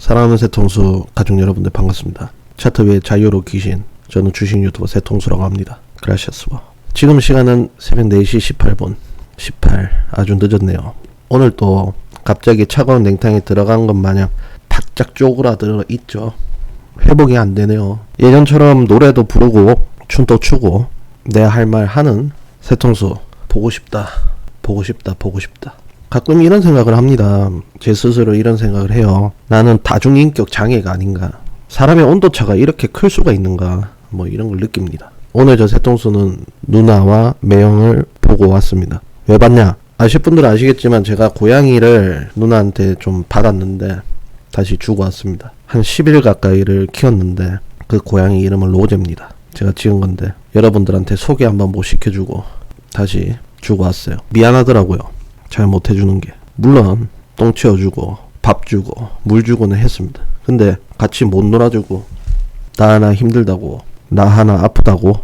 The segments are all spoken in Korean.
사랑하는 새통수 가족 여러분들 반갑습니다. 차트 위의 자유로 귀신 저는 주식 유튜버 새통수라고 합니다. 그라시아스와 지금 시간은 새벽 4시 18분 18 아주 늦었네요. 오늘 또 갑자기 차가운 냉탕에 들어간 것 마냥 바짝 쪼그라들어 있죠. 회복이 안 되네요. 예전처럼 노래도 부르고 춤도 추고 내 할 말 하는 새통수 보고 싶다. 보고 싶다. 보고 싶다. 가끔 이런 생각을 합니다. 제 스스로 이런 생각을 해요. 나는 다중인격 장애가 아닌가. 사람의 온도차가 이렇게 클 수가 있는가. 뭐 이런 걸 느낍니다. 오늘 저 새통수는 누나와 매형을 보고 왔습니다. 왜 봤냐? 아실 분들은 아시겠지만 제가 고양이를 누나한테 좀 받았는데 다시 주고 왔습니다. 한 10일 가까이를 키웠는데 그 고양이 이름은 로제입니다. 제가 지은 건데 여러분들한테 소개 한번 못 시켜주고 다시 주고 왔어요. 미안하더라고요. 잘 못 해주는 게. 물론 똥 치워주고 밥 주고 물 주고는 했습니다. 근데 같이 못 놀아주고 나 하나 힘들다고 나 하나 아프다고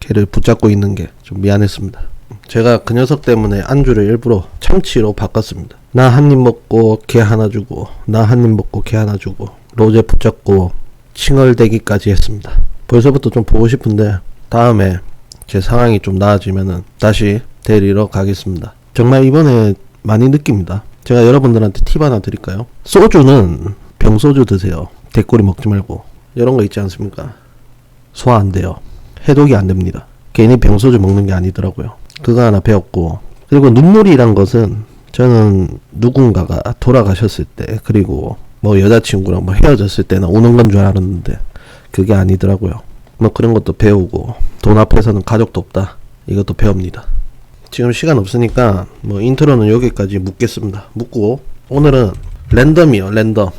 걔를 붙잡고 있는 게 좀 미안했습니다. 제가 그 녀석 때문에 안주를 일부러 참치로 바꿨습니다. 나 한 입 먹고 걔 하나 주고 나 한 입 먹고 걔 하나 주고 로제 붙잡고 칭얼대기까지 했습니다. 벌써부터 좀 보고 싶은데 다음에 제 상황이 좀 나아지면은 다시 데리러 가겠습니다. 정말 이번에 많이 느낍니다. 제가 여러분들한테 팁 하나 드릴까요? 소주는 병소주 드세요. 대꼬리 먹지 말고. 이런 거 있지 않습니까? 소화 안 돼요. 해독이 안 됩니다. 괜히 병소주 먹는 게 아니더라고요. 그거 하나 배웠고. 그리고 눈물이란 것은 저는 누군가가 돌아가셨을 때, 그리고 뭐 여자친구랑 뭐 헤어졌을 때는 오는 건 줄 알았는데, 그게 아니더라고요. 뭐 그런 것도 배우고, 돈 앞에서는 가족도 없다. 이것도 배웁니다. 지금 시간 없으니까 뭐 인트로는 여기까지 묻겠습니다. 묻고 오늘은 랜덤이요 랜덤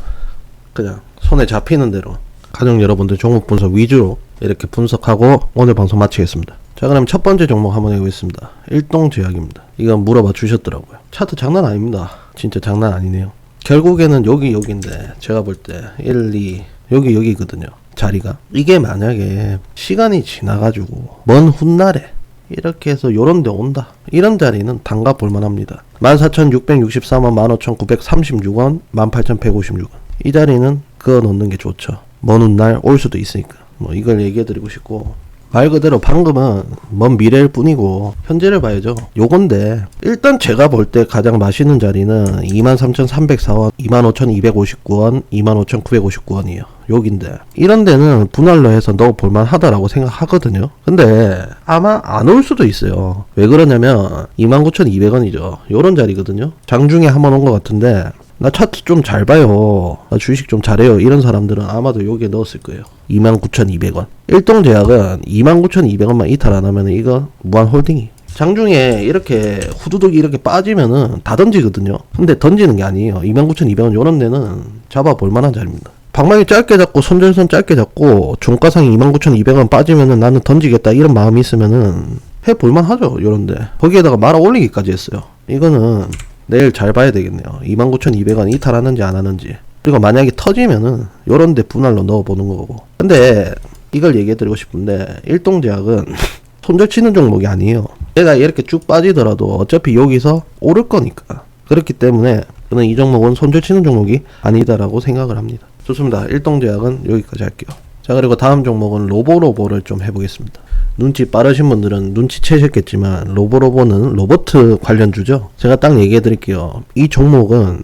그냥 손에 잡히는 대로 가족 여러분들 종목 분석 위주로 이렇게 분석하고 오늘 방송 마치겠습니다. 자 그럼 첫 번째 종목 한번 해보겠습니다. 일동제약입니다. 이건 물어봐 주셨더라고요. 차트 장난 아닙니다. 진짜 장난 아니네요. 결국에는 여기 여기인데 제가 볼 때 1, 2 여기 여기거든요. 자리가 이게 만약에 시간이 지나가지고 먼 훗날에 이렇게 해서 요런 데 온다. 이런 자리는 단가 볼만합니다. 14,664만 15,936원, 18,156원. 이 자리는 그어 놓는 게 좋죠. 먼 훗날 올 수도 있으니까. 뭐 이걸 얘기해 드리고 싶고 말 그대로 방금은 먼 미래일 뿐이고 현재를 봐야죠. 요건데 일단 제가 볼 때 가장 맛있는 자리는 23,304원, 25,259원, 25,959원이에요. 여긴데 이런 데는 분할로 해서 넣어 볼만 하다라고 생각하거든요. 근데 아마 안 올 수도 있어요. 왜 그러냐면 29,200원이죠. 요런 자리거든요. 장중에 한 번 온 것 같은데 나 차트 좀 잘 봐요. 나 주식 좀 잘해요. 이런 사람들은 아마도 여기에 넣었을 거예요. 29,200원. 일동제약은 29,200원만 이탈 안 하면 이거 무한 홀딩이. 장중에 이렇게 후두둑이 이렇게 빠지면은 다 던지거든요. 근데 던지는 게 아니에요. 29,200원 요런 데는 잡아 볼 만한 자리입니다. 방망이 짧게 잡고 손절선 짧게 잡고 종가상이 29,200원 빠지면은 나는 던지겠다 이런 마음이 있으면은 해 볼만 하죠. 요런데. 거기에다가 말아 올리기까지 했어요. 이거는 내일 잘 봐야 되겠네요. 29,200원 이탈하는지 안 하는지. 그리고 만약에 터지면은 요런 데 분할로 넣어 보는 거고. 근데 이걸 얘기해 드리고 싶은데 일동제약은 손절 치는 종목이 아니에요. 얘가 이렇게 쭉 빠지더라도 어차피 여기서 오를 거니까. 그렇기 때문에 저는 이 종목은 손절 치는 종목이 아니다라고 생각을 합니다. 좋습니다. 일동제약은 여기까지 할게요. 자 그리고 다음 종목은 로보로보를 좀 해보겠습니다. 눈치 빠르신 분들은 눈치채셨겠지만 로보로보는 로버트 관련주죠. 제가 딱 얘기해 드릴게요. 이 종목은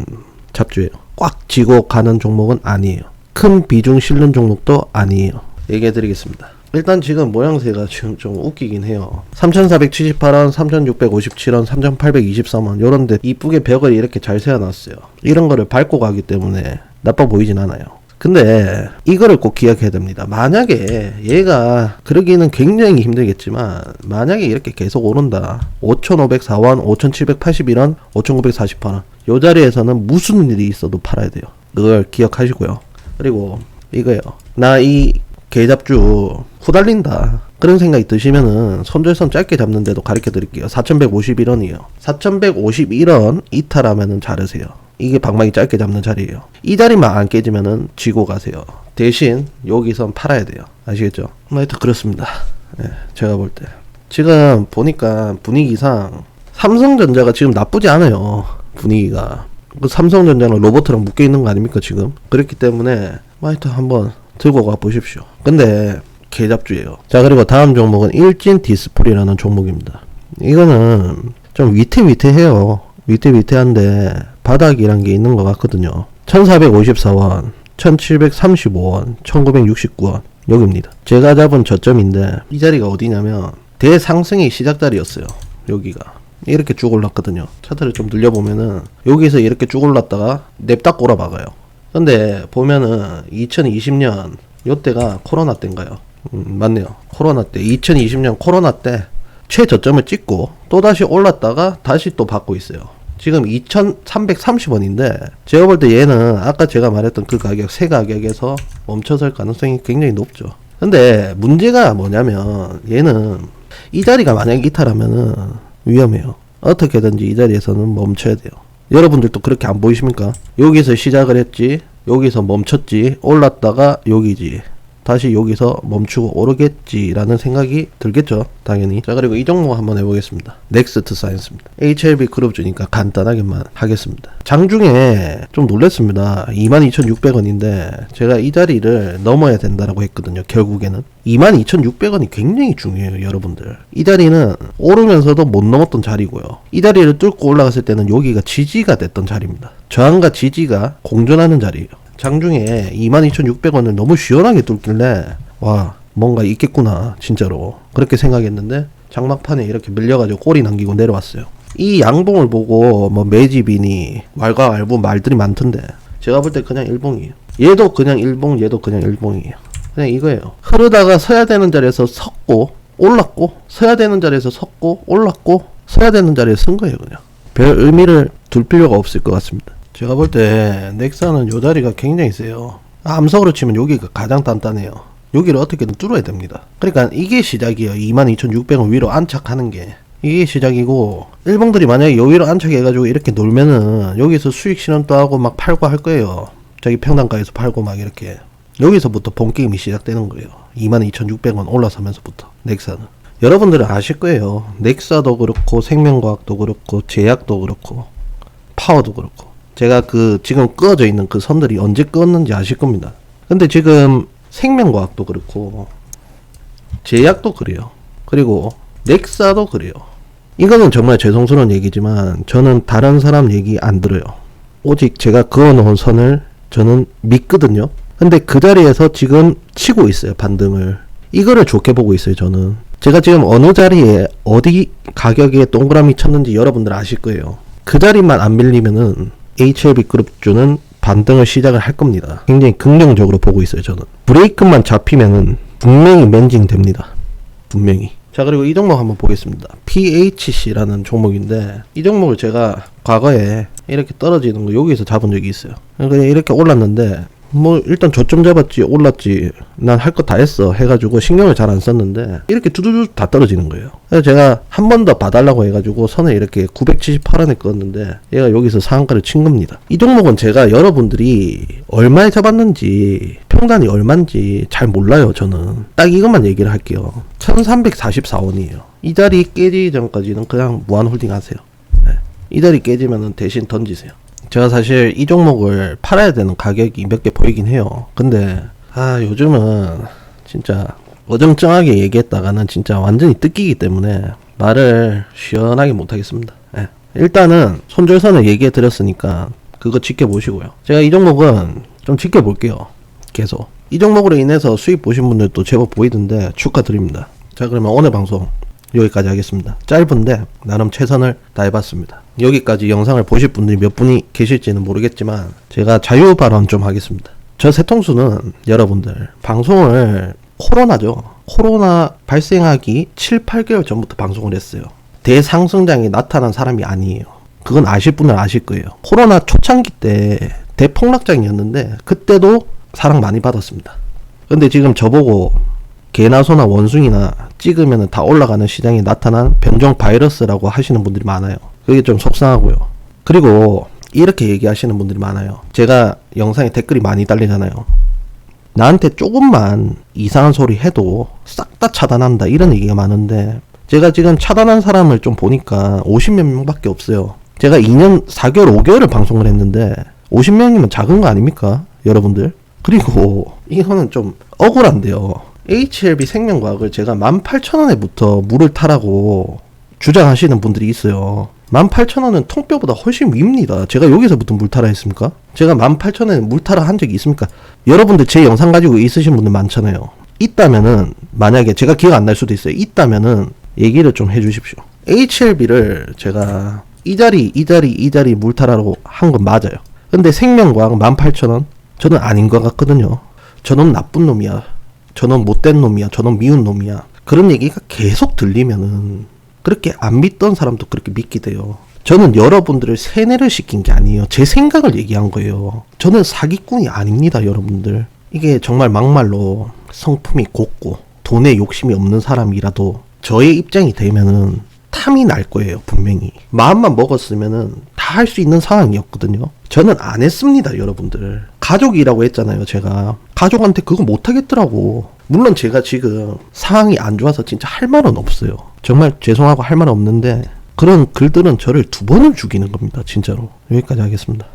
잡주예요. 꽉 쥐고 가는 종목은 아니에요. 큰 비중 실는 종목도 아니에요. 얘기해 드리겠습니다. 일단 지금 모양새가 지금 좀 웃기긴 해요. 3,478원, 3,657원, 3,823원 요런데 이쁘게 벽을 이렇게 잘 세워놨어요. 이런 거를 밟고 가기 때문에 나빠 보이진 않아요. 근데 이거를 꼭 기억해야 됩니다. 만약에 얘가 그러기는 굉장히 힘들겠지만 만약에 이렇게 계속 오른다. 5,504원, 5,781원, 5,948원. 요 자리에서는 무슨 일이 있어도 팔아야 돼요. 그걸 기억하시고요. 그리고 이거요. 나 이 개잡주 후달린다. 그런 생각이 드시면은 손절선 짧게 잡는데도 가르쳐 드릴게요. 4,151원이에요. 4,151원 이탈하면은 자르세요. 이게 방망이 짧게 잡는 자리예요. 이 자리만 안 깨지면은 지고 가세요. 대신 여기선 팔아야 돼요. 아시겠죠? 뭐 하여튼 그렇습니다. 예, 제가 볼 때. 지금 보니까 분위기상 삼성전자가 지금 나쁘지 않아요. 분위기가. 그 삼성전자는 로봇이랑 묶여 있는 거 아닙니까 지금? 그렇기 때문에 마이터 한번 들고 가 보십시오. 근데 개잡주예요. 자 그리고 다음 종목은 일진 디스플레이라는 종목입니다. 이거는 좀 위태위태해요. 위태위태한데 바닥이란 게 있는 것 같거든요. 1454원, 1735원, 1969원 여기입니다. 제가 잡은 저점인데 이 자리가 어디냐면 대상승의 시작 자리였어요. 여기가 이렇게 쭉 올랐거든요. 차트를 좀 늘려보면은 여기서 이렇게 쭉 올랐다가 냅다 꼬라 박아요. 근데 보면은 2020년 요때가 코로나 때인가요? 음, 맞네요. 코로나 때 2020년 코로나 때 최저점을 찍고 또 다시 올랐다가 다시 또 받고 있어요. 지금 2,330원인데 제가 볼 때 얘는 아까 제가 말했던 그 가격 새 가격에서 멈춰설 가능성이 굉장히 높죠. 근데 문제가 뭐냐면 얘는 이 자리가 만약 이탈하면은 위험해요. 어떻게든지 이 자리에서는 멈춰야 돼요. 여러분들도 그렇게 안 보이십니까? 여기서 시작을 했지, 여기서 멈췄지, 올랐다가 여기지. 다시 여기서 멈추고 오르겠지라는 생각이 들겠죠 당연히. 자 그리고 이 종목 한번 해보겠습니다. 넥스트 사이언스입니다. HLB 그룹 주니까 간단하게만 하겠습니다. 장중에 좀 놀랬습니다. 22,600원인데 제가 이 자리를 넘어야 된다라고 했거든요 결국에는. 22,600원이 굉장히 중요해요 여러분들. 이 자리는 오르면서도 못 넘었던 자리고요. 이 자리를 뚫고 올라갔을 때는 여기가 지지가 됐던 자리입니다. 저항과 지지가 공존하는 자리예요 장중에 22,600원을 너무 시원하게 뚫길래 와 뭔가 있겠구나 진짜로. 그렇게 생각했는데 장막판에 이렇게 밀려가지고 꼬리 남기고 내려왔어요. 이 양봉을 보고 뭐 매집이니 왈가왈부 말들이 많던데 제가 볼 때 그냥 일봉이에요. 얘도 그냥 일봉 얘도 그냥 일봉이에요. 그냥 이거예요. 흐르다가 서야 되는 자리에서 섰고 올랐고 서야 되는 자리에서 섰고 올랐고 서야 되는 자리에 선 거예요 그냥. 별 의미를 둘 필요가 없을 것 같습니다 제가 볼 때 넥사는 요 자리가 굉장히 세요. 암석으로 치면 여기가 가장 단단해요. 여기를 어떻게든 뚫어야 됩니다. 그러니까 이게 시작이에요. 22,600원 위로 안착하는 게. 이게 시작이고 일봉들이 만약에 여기로 안착해가지고 이렇게 놀면은 여기서 수익 실현도 하고 막 팔고 할 거예요. 저기 평당가에서 팔고 막 이렇게 여기서부터 본 게임이 시작되는 거예요. 22,600원 올라서면서부터 넥사는 여러분들은 아실 거예요. 넥사도 그렇고 생명과학도 그렇고 제약도 그렇고 파워도 그렇고 제가 그 지금 꺼져 있는 그 선들이 언제 껐는지 아실 겁니다. 근데 지금 생명과학도 그렇고 제약도 그래요. 그리고 넥사도 그래요. 이거는 정말 죄송스러운 얘기지만 저는 다른 사람 얘기 안 들어요. 오직 제가 그어놓은 선을 저는 믿거든요. 근데 그 자리에서 지금 치고 있어요. 반등을. 이거를 좋게 보고 있어요. 저는. 제가 지금 어느 자리에 어디 가격에 동그라미 쳤는지 여러분들 아실 거예요. 그 자리만 안 밀리면은 HLB 그룹주는 반등을 시작을 할 겁니다. 굉장히 긍정적으로 보고 있어요, 저는. 브레이크만 잡히면은 분명히 멘징 됩니다. 분명히. 자, 그리고 이 종목 한번 보겠습니다. PHC라는 종목인데, 이 종목을 제가 과거에 이렇게 떨어지는 거 여기서 잡은 적이 있어요. 그냥 이렇게 올랐는데, 뭐 일단 저점 잡았지 올랐지 난 할 거 다 했어 해가지고 신경을 잘 안 썼는데 이렇게 두두두 다 떨어지는 거예요. 그래서 제가 한 번 더 봐달라고 해가지고 선을 이렇게 978원에 껐는데 얘가 여기서 상한가를 친 겁니다. 이 종목은 제가 여러분들이 얼마에 잡았는지 평단이 얼만지 잘 몰라요 저는. 딱 이것만 얘기를 할게요. 1344원이에요. 이 자리 깨지기 전까지는 그냥 무한홀딩 하세요. 네. 이 자리 깨지면은 대신 던지세요 제가 사실 이 종목을 팔아야 되는 가격이 몇 개 보이긴 해요. 근데 아 요즘은 진짜 어정쩡하게 얘기했다가는 진짜 완전히 뜯기기 때문에 말을 시원하게 못하겠습니다. 예. 일단은 손절선을 얘기해 드렸으니까 그거 지켜보시고요. 제가 이 종목은 좀 지켜볼게요. 계속. 이 종목으로 인해서 수익 보신 분들도 제법 보이던데 축하드립니다. 자 그러면 오늘 방송 여기까지 하겠습니다. 짧은데 나름 최선을 다해봤습니다. 여기까지 영상을 보실 분들이 몇 분이 계실지는 모르겠지만 제가 자유 발언 좀 하겠습니다. 저 세통수는 여러분들 방송을 코로나죠. 코로나 발생하기 7, 8개월 전부터 방송을 했어요. 대상승장이 나타난 사람이 아니에요. 그건 아실 분은 아실 거예요. 코로나 초창기 때 대폭락장이었는데 그때도 사랑 많이 받았습니다. 근데 지금 저보고 개나 소나 원숭이나 찍으면 다 올라가는 시장에 나타난 변종 바이러스라고 하시는 분들이 많아요. 그게 좀 속상하고요. 그리고 이렇게 얘기하시는 분들이 많아요. 제가 영상에 댓글이 많이 달리잖아요. 나한테 조금만 이상한 소리 해도 싹 다 차단한다 이런 얘기가 많은데 제가 지금 차단한 사람을 좀 보니까 50몇 명밖에 없어요. 제가 2년 4개월 5개월을 방송을 했는데 50명이면 작은 거 아닙니까 여러분들 그리고 이거는 좀 억울한데요 HLB 생명과학을 제가 18,000원에부터 물을 타라고 주장하시는 분들이 있어요. 18,000원은 통뼈보다 훨씬 위입니다. 제가 여기서부터 물 타라 했습니까? 제가 18,000원에 물 타라 한 적이 있습니까? 여러분들 제 영상 가지고 있으신 분들 많잖아요. 있다면은 만약에 제가 기억 안 날 수도 있어요. 있다면은 얘기를 좀 해주십시오. HLB를 제가 이 자리 이 자리 이 자리 물 타라고 한 건 맞아요. 근데 생명과학 18,000원? 저는 아닌 것 같거든요. 저놈 나쁜 놈이야 저놈 못된 놈이야 저놈 미운 놈이야. 그런 얘기가 계속 들리면은 그렇게 안 믿던 사람도 그렇게 믿게 돼요. 저는 여러분들을 세뇌를 시킨 게 아니에요. 제 생각을 얘기한 거예요. 저는 사기꾼이 아닙니다 여러분들. 이게 정말 막말로 성품이 곱고 돈에 욕심이 없는 사람이라도 저의 입장이 되면은 탐이 날 거예요 분명히. 마음만 먹었으면은 다 할 수 있는 상황이었거든요. 저는 안 했습니다 여러분들 가족이라고 했잖아요 제가. 가족한테 그거 못 하겠더라고. 물론 제가 지금 상황이 안 좋아서 진짜 할 말은 없어요. 정말 죄송하고 할말 없는데 그런 글들은 저를 두 번을 죽이는 겁니다 진짜로. 여기까지 하겠습니다